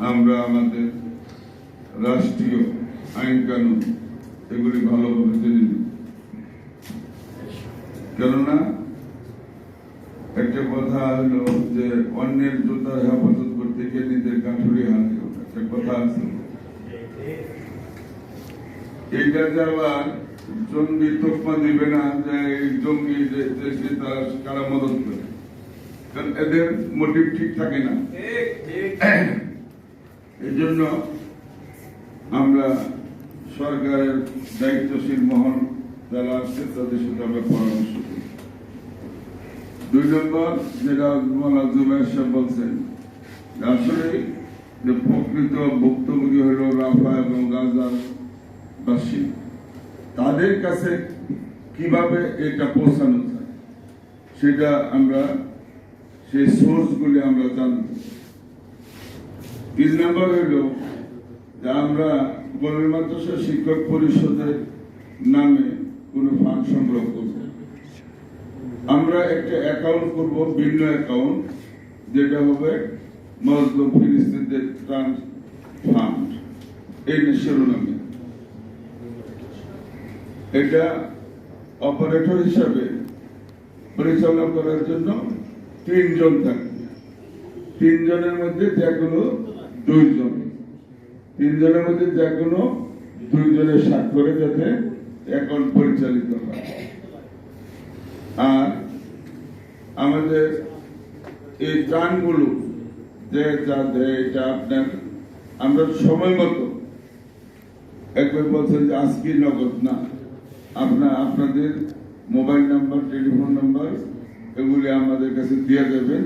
আমরা আমাদের রাষ্ট্রীয় আইন কানুন এগুলি ভালোভাবে জেনে নিই। কেননা একটা কথা হলো যে অন্যের জুতার হেফাজত করতে গিয়ে নিজের কাঠুরি হাতে একটা কথা আছে। এটা যে জঙ্গি তোকমা দিবে না যে এই জঙ্গি দেশে তারা কারা মদত করে। কারণ এদের মোটিভ ঠিক থাকে না। এই জন্য আমরা সরকারের দায়িত্বশীল মহল যারা আছে, তাদের সাথে আমরা পরামর্শ করি দুই নম্বর, যেটা মোলা জুবাইর সাহেব বলছেন আসলে যে প্রকৃত ভুক্তভোগী হল রাফা এবং গাজার বাসী। তাদের কাছে কীভাবে এটা পৌঁছানো যায়, সেটা আমরা সেই সোর্সগুলি আমরা জানব তিন নম্বর হইল যে আমরা গরিব মাদ্রাসা শিক্ষক পরিষদের নামে কোনো ফান্ড সংগ্রহ করব আমরা একটা অ্যাকাউন্ট করব, ভিন্ন অ্যাকাউন্ট, যেটা হবে মজলুম ফিলিস্তিনদের ফান্ড। এই এটা অপারেটর হিসাবে পরিচালনা করার জন্য তিনজন থাকবে। তিনজনের মধ্যে যে কোনো দুইজন। তিনজনের মধ্যে যে কোনো দুইজনের স্বাক্ষরে যাতে অ্যাকাউন্ট পরিচালিত হয়। আর আমাদের এই ত্রাণগুলো যে যা দেয় এটা আপনার, আমরা সময় মতো একবার বলছেন যে আজকে নগদ না। আপনার, আপনাদের মোবাইল নাম্বার, টেলিফোন নাম্বার, এগুলি আমাদের কাছে দিয়ে দেবেন।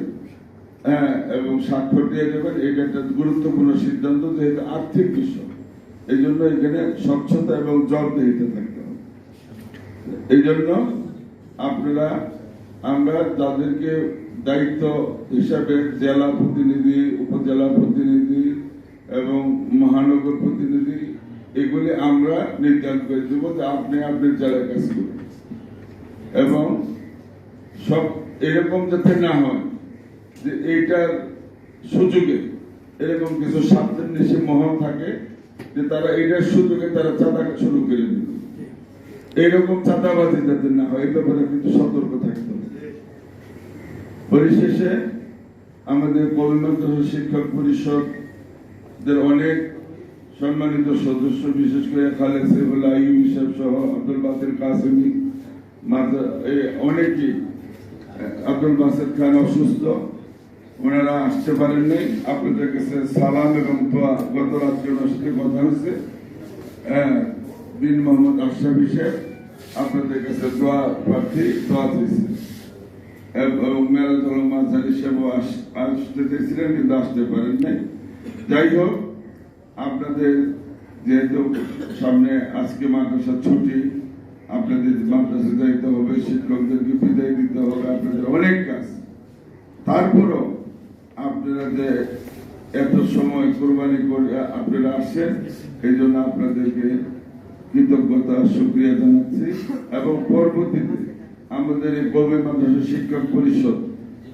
হ্যাঁ এবং স্বাক্ষর দিয়ে দেবেন এটা একটা গুরুত্বপূর্ণ সিদ্ধান্ত, যেহেতু আর্থিক বিষয়। এই জন্য এখানে স্বচ্ছতা এবং জবাবদিহিতে থাকতে হবে। এই জন্য আপনারা, আমরা যাদেরকে দায়িত্ব হিসাবে জেলা প্রতিনিধি, উপজেলা প্রতিনিধি এবং মহানগর প্রতিনিধি, এগুলি আমরা নির্ধারণ করে দেব যে আপনি আপনার জেলার কাছে করবেন এবং সব এরকম যাতে না হয় যে এইটার সুযোগে এরকম কিছু স্বার্থের নিচে মহল থাকে যে তারা এইটার সুযোগে তারা চাঁদা শুরু করে দিল এইরকম চাঁদাবাজি যাতে না হয় এই ব্যাপারে কিন্তু সতর্ক থাকতে পরিশেষে আমাদের কবিমন্ত্র শিক্ষক পরিষদের অনেক সম্মানিত সদস্য, বিশেষ করে খালেদ সেবুল্লাহ আইয়ুব সাহেব সহ আব্দুল বাসির কাসেমি অনেকেই আব্দুল বাসির খান অসুস্থ। ওনারা আসতে পারেন নাই আপনাদের কাছে সালাম এবং গত রাত্রে ওনার সাথে কথা হয়েছে। হ্যাঁ, বিন মোহাম্মদ আশরাফি সাহেব আপনাদের কাছে দোয়া প্রার্থী দোয়া দিয়েছে এবং সাহেব আসতে চেয়েছিলেন কিন্তু আসতে পারেন নাই যাই হোক আপনাদের যেহেতু সামনে আজকে মাদ্রাসা ছুটি আপনাদের মাদ্রাসা যাইতে হবে শিক্ষকদেরকে বিদায় দিতে হবে আপনাদের অনেক কাজ। তারপরও আপনারা এত সময় কোরবানি করে আপনারা আসছেন এই জন্য আপনাদেরকে কৃতজ্ঞতা সুক্রিয়া জানাচ্ছি। এবং পরবর্তীতে আমাদের এই কবে মাদ্রাসা শিক্ষক পরিষদ,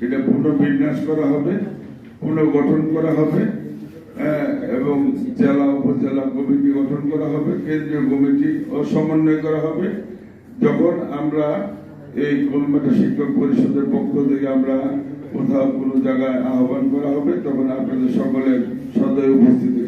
এটা পুনর্বিন্যাস করা হবে, পুনর্গঠন করা হবে এবং জেলা, উপজেলা কমিটি গঠন করা হবে, কেন্দ্রীয় কমিটি ও সমন্বয় করা হবে। যখন আমরা এই কলকাতা শিক্ষক পরিষদের পক্ষ থেকে আমরা কোথাও কোনো জায়গায় আহ্বান করা হবে তখন আপনাদের সকলের সদয় উপস্থিতি